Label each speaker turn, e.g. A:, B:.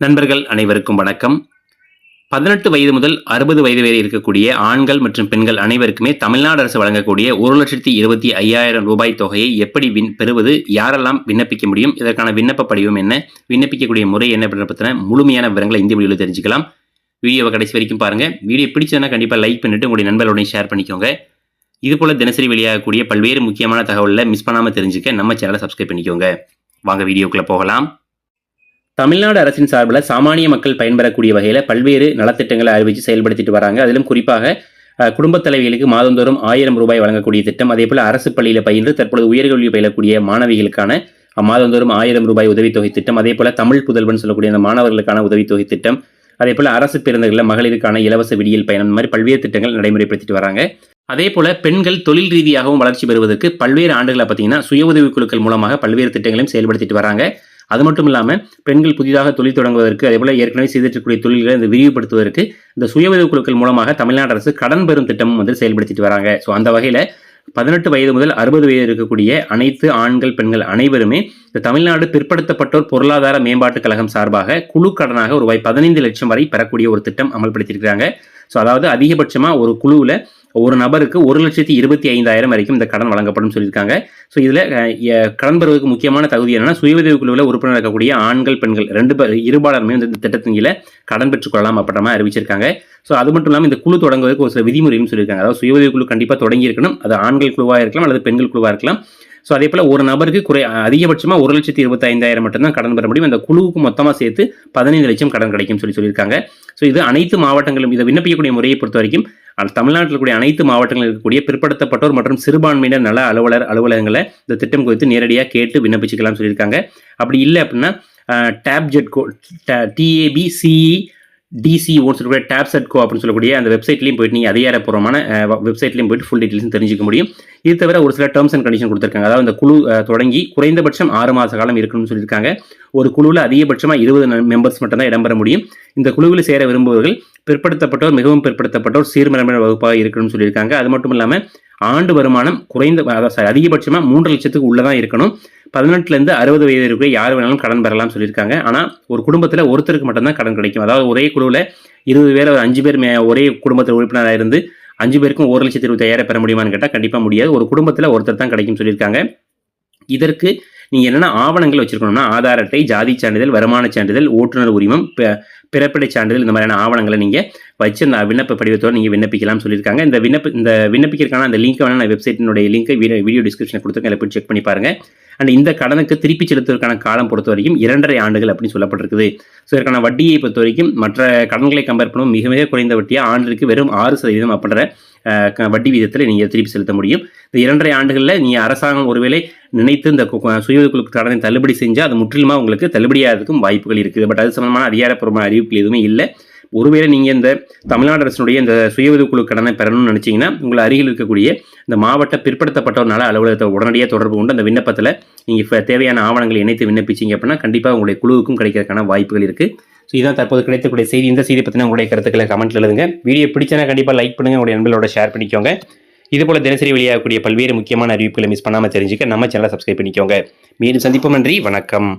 A: நண்பர்கள் அனைவருக்கும் வணக்கம். பதினெட்டு வயது முதல் அறுபது வயது வரை இருக்கக்கூடிய ஆண்கள் மற்றும் பெண்கள் அனைவருக்குமே தமிழ்நாடு அரசு வழங்கக்கூடிய ஒரு லட்சத்தி இருபத்தி ஐயாயிரம் ரூபாய் தொகையை எப்படி வின் பெறுவது யாரெல்லாம் விண்ணப்பிக்க முடியும் இதற்கான விண்ணப்ப படிவம் என்ன விண்ணப்பிக்கக்கூடிய முறை என்ன அப்படின்ற பற்றின முழுமையான விவரங்களை இந்த வீடியோவில் தெரிஞ்சுக்கலாம். வீடியோவை கடைசி வரைக்கும் பாருங்கள் வீடியோ பிடிச்சதுன்னா கண்டிப்பாக லைக் பண்ணிவிட்டு உங்களுடைய நண்பர்களுடன் ஷேர் பண்ணிக்கோங்க. இதுபோல் தினசரி வெளியாகக்கூடிய பல்வேறு முக்கியமான தகவலை மிஸ் பண்ணாமல் தெரிஞ்சுக்க நம்ம சேனலை சப்ஸ்கிரைப் பண்ணிக்கோங்க. வாங்க வீடியோக்குள்ளே போகலாம். தமிழ்நாடு அரசின் சார்பில் சாமானிய மக்கள் பயன்பெறக்கூடிய வகையில் பல்வேறு நலத்திட்டங்களை அறிவித்து செயல்படுத்திட்டு வராங்க. அதிலும் குறிப்பாக குடும்பத் தலைவிகளுக்கு மாதந்தோறும் ஆயிரம் ரூபாய் வழங்கக்கூடிய திட்டம் அதே போல் அரசு பள்ளியில் பயின்று தற்பொழுது உயர்கல்வி பயிலக்கூடிய மாணவிகளுக்கான மாதந்தோறும் ஆயிரம் ரூபாய் உதவித்தொகை திட்டம் அதே போல் தமிழ் புதல்வன் சொல்லக்கூடிய அந்த மாணவர்களுக்கான உதவித்தொகை திட்டம் அதே போல் அரசு பேருந்துகளில் மகளிருக்கான இலவச விடியல் பயணம் இந்த மாதிரி பல்வேறு திட்டங்கள் நடைமுறைப்படுத்திட்டு வராங்க. அதே போல் பெண்கள் தொழில் ரீதியாகவும் வளர்ச்சி பெறுவதற்கு பல்வேறு ஆண்டுகளை பார்த்தீங்கன்னா சுய உதவிக் குழுக்கள் மூலமாக பல்வேறு திட்டங்களையும் செயல்படுத்திட்டு வராங்க. அது மட்டும் இல்லாமல் பெண்கள் புதிதாக தொழில் தொடங்குவதற்கு அதேபோல் ஏற்கனவே செய்திருக்கக்கூடிய தொழில்களை இந்த விரிவுபடுத்துவதற்கு இந்த சுய உதவிக் குழுக்கள் மூலமாக தமிழ்நாடு அரசு கடன் பெறும் திட்டமும் வந்து செயல்படுத்திட்டு வராங்க. ஸோ அந்த வகையில் பதினெட்டு வயது முதல் அறுபது வயது இருக்கக்கூடிய அனைத்து ஆண்கள் பெண்கள் அனைவருமே இந்த தமிழ்நாடு பிற்படுத்தப்பட்டோர் பொருளாதார மேம்பாட்டுக் கழகம் சார்பாக குழு கடனாக ரூபாய் பதினைந்து லட்சம் வரை பெறக்கூடிய ஒரு திட்டம் அமல்படுத்தியிருக்கிறாங்க. ஸோ அதாவது அதிகபட்சமாக ஒரு குழுவில் ஒரு நபருக்கு ஒரு லட்சத்தி இருபத்தி ஐந்தாயிரம் வரைக்கும் இந்த கடன் வழங்கப்படும் சொல்லியிருக்காங்க. ஸோ இதில் கடன் பெறுவதற்கு முக்கியமான தகுதி என்னன்னா சுய உதவி குழுவில் உறுப்பினர் இருக்கக்கூடிய ஆண்கள் பெண்கள் ரெண்டு பேர் இருபாலருமே இந்த திட்டத்தின் கீழே கடன் பெற்றுக்கொள்ளலாம் அப்படின்ற மாதிரி அறிவிச்சிருக்காங்க. ஸோ அது மட்டும் இல்லாமல் இந்த குழு தொடங்குவதற்கு ஒரு சில விதிமுறையும் சொல்லியிருக்காங்க. அதாவது சுய உதவி குழு கண்டிப்பாக தொடங்கி இருக்கணும் அது ஆண்கள் குழுவாக இருக்கலாம் அல்லது பெண்கள் குழுவாக இருக்கலாம். ஸோ அதே போல் ஒரு நபருக்கு குறை அதிகபட்சமாக ஒரு லட்சத்தி இருபத்தைந்தாயிரம் மட்டும்தான் கடன் பெற முடியும். அந்த குழுவுக்கு மொத்தமாக சேர்த்து பதினைந்து லட்சம் கடன் கிடைக்கும் சொல்லி சொல்லியிருக்காங்க. ஸோ இது அனைத்து மாவட்டங்களும் இதை விண்ணப்பிக்கக்கூடிய முறையை பொறுத்த வரைக்கும் தமிழ்நாட்டில் இருக்கக்கூடிய அனைத்து மாவட்டங்களில் இருக்கக்கூடிய பிற்படுத்தப்பட்டோர் மற்றும் சிறுபான்மையினர் நல அலுவலர் அலுவலகங்களை இந்த திட்டம் குறித்து நேரடியாக கேட்டு விண்ணப்பிச்சுக்கலாம் சொல்லியிருக்காங்க. அப்படி இல்லை அப்படின்னா டேப்ஜெட் கோ டிஏபி சிஇ டிசி டிசிஓன்னு சொல்லக்கூடிய டேப் செட் கோ அப்படின்னு சொல்லக்கூடிய அந்த வெப்சைட்லையும் போயிட்டு நீங்கள் அதிகாரப்பூர்வமான வெப்சைட்லையும் போயிட்டு ஃபுல் டீட்டெயில்ஸ் தெரிஞ்சிக்க முடியும். இது தவிர ஒரு சில டேர்ம்ஸ் அண்ட் கண்டிஷன் கொடுத்துருக்காங்க. அதாவது இந்த குழு தொடங்கி குறைந்தபட்சம் ஆறு மாத காலம் இருக்கணும்னு சொல்லியிருக்காங்க. ஒரு குழுவில் அதிகபட்சமாக இருபது மெம்பர்ஸ் மட்டும்தான் இடம்பெற முடியும். இந்த குழுவில் சேர விரும்புபவர்கள் பிற்படுத்தப்பட்டோர் மிகவும் பிற்படுத்தப்பட்டோர் சீர்மரமான வகுப்பாக இருக்கணும்னு சொல்லியிருக்காங்க. அது மட்டும் இல்லாமல் ஆண்டு வருமானம் குறைந்த அதாவது அதிகபட்சமாக மூன்று லட்சத்துக்கு உள்ளதான் இருக்கணும். பதினெட்டுலேருந்து அறுபது வயது இருக்கிற யார் வேணாலும் கடன் பெறலாம் சொல்லியிருக்காங்க. ஆனால் ஒரு குடும்பத்தில் ஒருத்தருக்கு மட்டும்தான் கடன் கிடைக்கும். அதாவது ஒரே குழுவில் இருபது பேர் ஒரு அஞ்சு பேர் மே- ஒரே குடும்பத்தில் உறுப்பினராக இருந்து அஞ்சு பேருக்கும் ஒரு லட்சத்தி இருபத்தாயிரம் பெற முடியுமான்னு கேட்டால் கண்டிப்பாக முடியாது. ஒரு குடும்பத்தில் ஒருத்தர் தான் கிடைக்கும் சொல்லியிருக்காங்க. இதற்கு நீங்கள் என்னென்ன ஆவணங்கள் வச்சுருக்கணும்னா ஆதார் அட்டை ஜாதி சான்றிதழ் வருமான சான்றிதழ் ஓட்டுநர் உரிமம் பிறப்பிடை சான்றிதழ் இந்த மாதிரியான ஆவணங்களை நீங்கள் வச்சு அந்த விண்ணப்ப படிவத்தோடு நீங்கள் விண்ணப்பிக்கலாம்னு சொல்லியிருக்காங்க. இந்த விண்ணப்ப இந்த விண்ணப்பிக்கிறதுக்கான அந்த லிங்க் வேணால் நான் வெப்சைட்டினுடைய லிங்கை வீடியோ வீடியோ டிஸ்கிரிப்ஷனில் கொடுத்துருக்கேன். அதில் போய் செக் பண்ணி பாருங்கள் அண்ட் இந்த கடனுக்கு திருப்பி செலுத்துவதற்கான காலம் பொறுத்த வரைக்கும் இரண்டரை ஆண்டுகள் அப்படின்னு சொல்லப்பட்டிருக்குது. ஸோ இதற்கான வட்டியை பொறுத்த வரைக்கும் மற்ற கடன்களை கம்பேர் பண்ணும் மிக மிக குறைந்த வட்டியாக ஆண்டுக்கு வெறும் ஆறு சதவீதம் அப்படின்ற வட்டி விதத்தில் நீங்கள் திருப்பி செலுத்த முடியும். இந்த இரண்டரை ஆண்டுகளில் நீங்கள் அரசாங்கம் ஒருவேளை நினைத்து இந்த சுய உதவிக்குழு கடனை தள்ளுபடி செஞ்சால் அது முற்றிலுமாக உங்களுக்கு தள்ளுபடியாகிறதுக்கும் வாய்ப்புகள் இருக்குது. பட் அது சம்பந்தமான அதிகாரப்பூர்வமான அறிவிப்புகள் எதுவுமே இல்லை. ஒருவேளை நீங்கள் இந்த தமிழ்நாடு அரசினுடைய இந்த சுய உதவிக்குழு கடனை பெறணும்னு நினச்சிங்கன்னா உங்கள் அருகில் இருக்கக்கூடிய இந்த மாவட்ட பிற்படுத்தப்பட்டவர் நல அலுவலகத்தை உடனடியாக தொடர்பு கொண்டு அந்த விண்ணப்பத்தில் நீங்கள் தேவையான ஆவணங்களை இணைத்து விண்ணப்பிச்சீங்க அப்படின்னா கண்டிப்பாக உங்களுடைய குழுவுக்கும் கிடைக்கிறதுக்கான வாய்ப்புகள் இருக்குது ஸோ இதான் தற்போது கிடைத்தக்கூடிய செய்தி. இந்த செய்தி பற்றின உங்களுடைய கருத்துக்களை கமெண்ட்ல எழுதுங்க. வீடியோ பிடிச்சனா கண்டிப்பாக லைக் பண்ணுங்கள் உங்களுடைய நண்பர்களோட ஷேர் பண்ணிக்கோங்க. இது போல தினசரி வெளியாகக்கூடிய பல்வேறு முக்கியமான அறிவிப்புகளை மிஸ் பண்ணாமல் தெரிஞ்சுக்க நம்ம சேனலை சப்ஸ்கிரைப் பண்ணிக்கோங்க. மீண்டும் சந்திப்போம் நன்றி. வணக்கம்.